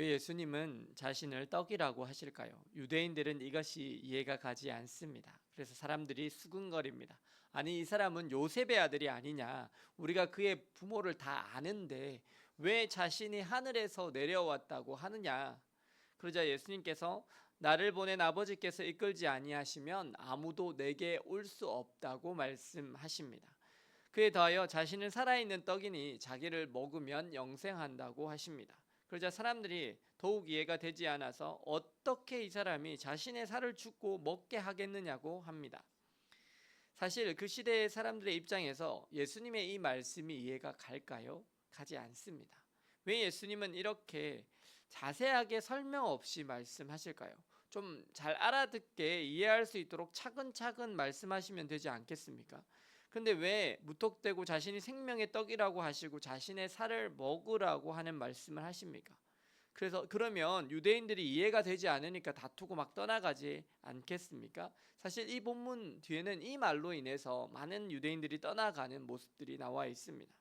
왜 예수님은 자신을 떡이라고 하실까요? 유대인들은 이것이 이해가 가지 않습니다. 그래서 사람들이 수근거립니다. 아니 이 사람은 요셉의 아들이 아니냐? 우리가 그의 부모를 다 아는데 왜 자신이 하늘에서 내려왔다고 하느냐? 그러자 예수님께서 나를 보낸 아버지께서 이끌지 아니하시면 아무도 내게 올 수 없다고 말씀하십니다. 그에 더하여 자신은 살아있는 떡이니 자기를 먹으면 영생한다고 하십니다. 그러자 사람들이 더욱 이해가 되지 않아서 어떻게 이 사람이 자신의 살을 죽고 먹게 하겠느냐고 합니다. 사실 그 시대의 사람들의 입장에서 예수님의 이 말씀이 이해가 갈까요? 가지 않습니다. 왜 예수님은 이렇게 자세하게 설명 없이 말씀하실까요? 좀 잘 알아듣게 이해할 수 있도록 차근차근 말씀하시면 되지 않겠습니까? 근데 왜 무턱대고 자신이 생명의 떡이라고 하시고 자신의 살을 먹으라고 하는 말씀을 하십니까? 그래서 그러면 유대인들이 이해가 되지 않으니까 다투고 막 떠나가지 않겠습니까? 사실 이 본문 뒤에는 이 말로 인해서 많은 유대인들이 떠나가는 모습들이 나와 있습니다.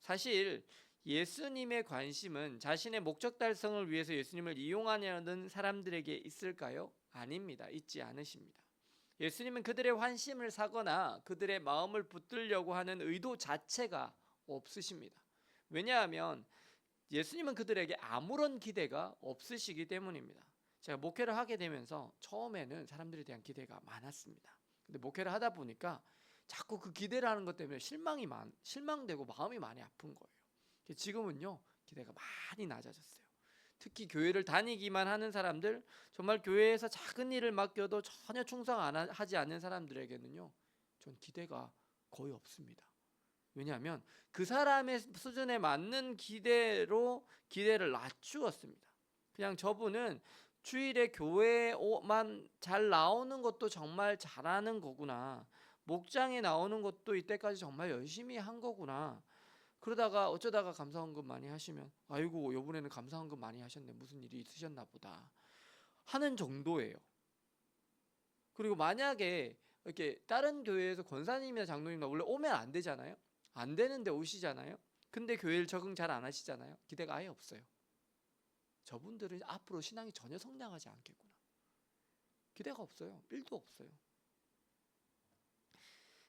사실 예수님의 관심은 자신의 목적 달성을 위해서 예수님을 이용하려는 사람들에게 있을까요? 아닙니다. 있지 않으십니다. 예수님은 그들의 환심을 사거나 그들의 마음을 붙들려고 하는 의도 자체가 없으십니다. 왜냐하면 예수님은 그들에게 아무런 기대가 없으시기 때문입니다. 제가 목회를 하게 되면서 처음에는 사람들에 대한 기대가 많았습니다. 근데 목회를 하다 보니까 자꾸 그 기대를 하는 것 때문에 실망이 많, 실망되고 마음이 많이 아픈 거예요. 지금은요 기대가 많이 낮아졌어요. 특히 교회를 다니기만 하는 사람들, 정말 교회에서 작은 일을 맡겨도 전혀 충성 안 하지 않는 사람들에게는요, 전 기대가 거의 없습니다. 왜냐하면 그 사람의 수준에 맞는 기대로 기대를 낮추었습니다. 그냥 저분은 주일에 교회만 잘 나오는 것도 정말 잘하는 거구나. 목장에 나오는 것도 이때까지 정말 열심히 한 거구나. 그러다가 어쩌다가 감사헌금 많이 하시면 아이고 요번에는 감사헌금 많이 하셨네 무슨 일이 있으셨나 보다 하는 정도예요. 그리고 만약에 이렇게 다른 교회에서 권사님이나 장로님나 원래 오면 안 되잖아요. 안 되는데 오시잖아요. 근데 교회를 적응 잘 안 하시잖아요. 기대가 아예 없어요. 저분들은 앞으로 신앙이 전혀 성장하지 않겠구나. 기대가 없어요. 1도 없어요.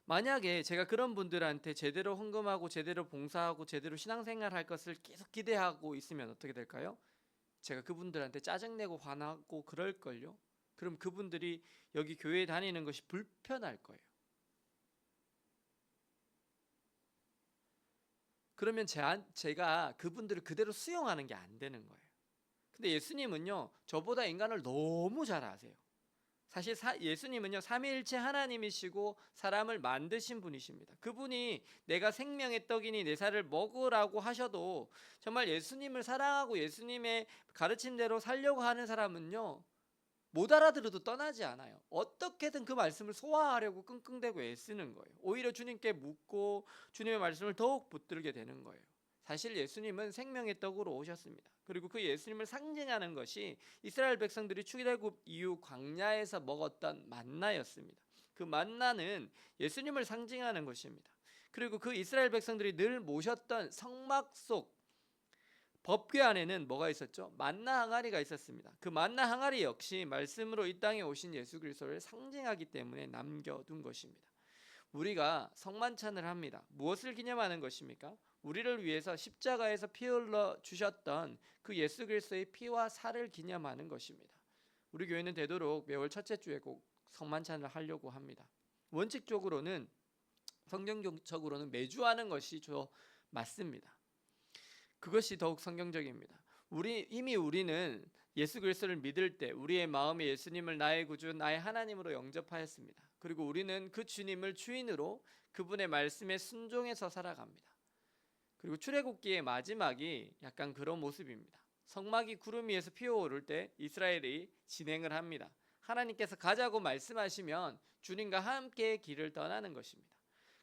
만약에 제가 그런 분들한테 제대로 헌금하고 제대로 봉사하고 제대로 신앙생활 할 것을 계속 기대하고 있으면 어떻게 될까요? 제가 그분들한테 짜증내고 화나고 그럴걸요? 그럼 그분들이 여기 교회 다니는 것이 불편할 거예요. 그러면 제가 그분들을 그대로 수용하는 게 안 되는 거예요. 근데 예수님은요, 저보다 인간을 너무 잘 아세요. 사실 사, 예수님은요 삼위일체 하나님이시고 사람을 만드신 분이십니다. 그분이 내가 생명의 떡이니 내 살을 먹으라고 하셔도 정말 예수님을 사랑하고 예수님의 가르침대로 살려고 하는 사람은요 못 알아들어도 떠나지 않아요. 어떻게든 그 말씀을 소화하려고 끙끙대고 애쓰는 거예요. 오히려 주님께 묻고 주님의 말씀을 더욱 붙들게 되는 거예요. 사실 예수님은 생명의 떡으로 오셨습니다. 그리고 그 예수님을 상징하는 것이 이스라엘 백성들이 출애굽 이후 광야에서 먹었던 만나였습니다. 그 만나는 예수님을 상징하는 것입니다. 그리고 그 이스라엘 백성들이 늘 모셨던 성막 속 법궤 안에는 뭐가 있었죠? 만나 항아리가 있었습니다. 그 만나 항아리 역시 말씀으로 이 땅에 오신 예수 그리스도를 상징하기 때문에 남겨둔 것입니다. 우리가 성만찬을 합니다. 무엇을 기념하는 것입니까? 우리를 위해서 십자가에서 피 흘러 주셨던 그 예수 그리스도의 피와 살을 기념하는 것입니다. 우리 교회는 되도록 매월 첫째 주에 꼭 성만찬을 하려고 합니다. 원칙적으로는 성경적으로는 매주 하는 것이 저 맞습니다. 그것이 더욱 성경적입니다. 우리 이미 우리는 예수 그리스도를 믿을 때 우리의 마음에 예수님을 나의 구주 나의 하나님으로 영접하였습니다. 그리고 우리는 그 주님을 주인으로 그분의 말씀에 순종해서 살아갑니다. 그리고 출애굽기의 마지막이 약간 그런 모습입니다. 성막이 구름 위에서 피어오를 때 이스라엘이 진행을 합니다. 하나님께서 가자고 말씀하시면 주님과 함께 길을 떠나는 것입니다.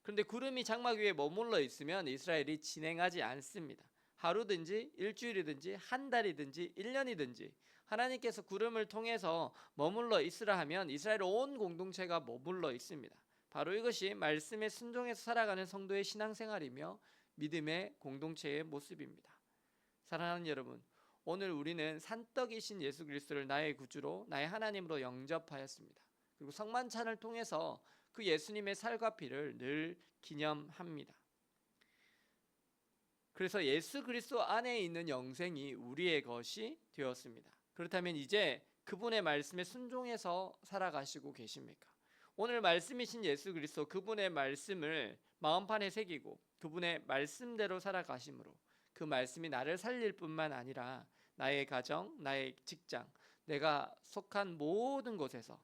그런데 구름이 장막 위에 머물러 있으면 이스라엘이 진행하지 않습니다. 하루든지 일주일이든지 한 달이든지 1년이든지 하나님께서 구름을 통해서 머물러 있으라 하면 이스라엘 온 공동체가 머물러 있습니다. 바로 이것이 말씀에 순종해서 살아가는 성도의 신앙생활이며 믿음의 공동체의 모습입니다. 사랑하는 여러분, 오늘 우리는 산떡이신 예수 그리스도를 나의 구주로 나의 하나님으로 영접하였습니다. 그리고 성만찬을 통해서 그 예수님의 살과 피를 늘 기념합니다. 그래서 예수 그리스도 안에 있는 영생이 우리의 것이 되었습니다. 그렇다면 이제 그분의 말씀에 순종해서 살아가시고 계십니까? 오늘 말씀이신 예수 그리스도 그분의 말씀을 마음판에 새기고 그분의 말씀대로 살아가심으로 그 말씀이 나를 살릴 뿐만 아니라 나의 가정, 나의 직장, 내가 속한 모든 곳에서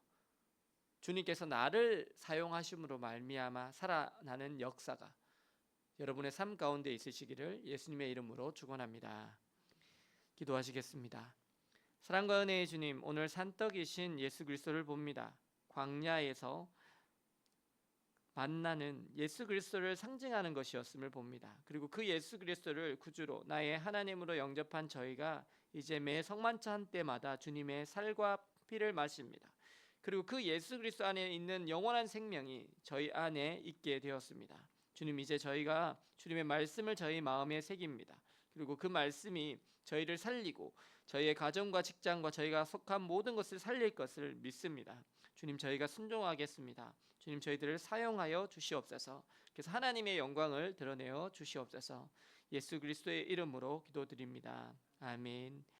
주님께서 나를 사용하심으로 말미암아 살아나는 역사가 여러분의 삶 가운데 있으시기를 예수님의 이름으로 축원합니다. 기도하시겠습니다. 사랑과 은혜의 주님, 오늘 산떡이신 예수 그리스도를 봅니다. 광야에서 만나는 예수 그리스도를 상징하는 것이었음을 봅니다. 그리고 그 예수 그리스도를 구주로 나의 하나님으로 영접한 저희가 이제 매 성만찬 때마다 주님의 살과 피를 마십니다. 그리고 그 예수 그리스도 안에 있는 영원한 생명이 저희 안에 있게 되었습니다. 주님 이제 저희가 주님의 말씀을 저희 마음에 새깁니다. 그리고 그 말씀이 저희를 살리고 저희의 가정과 직장과 저희가 속한 모든 것을 살릴 것을 믿습니다. 주님 저희가 순종하겠습니다. 주님 저희들을 사용하여 주시옵소서. 그래서 하나님의 영광을 드러내어 주시옵소서. 예수 그리스도의 이름으로 기도드립니다. 아멘.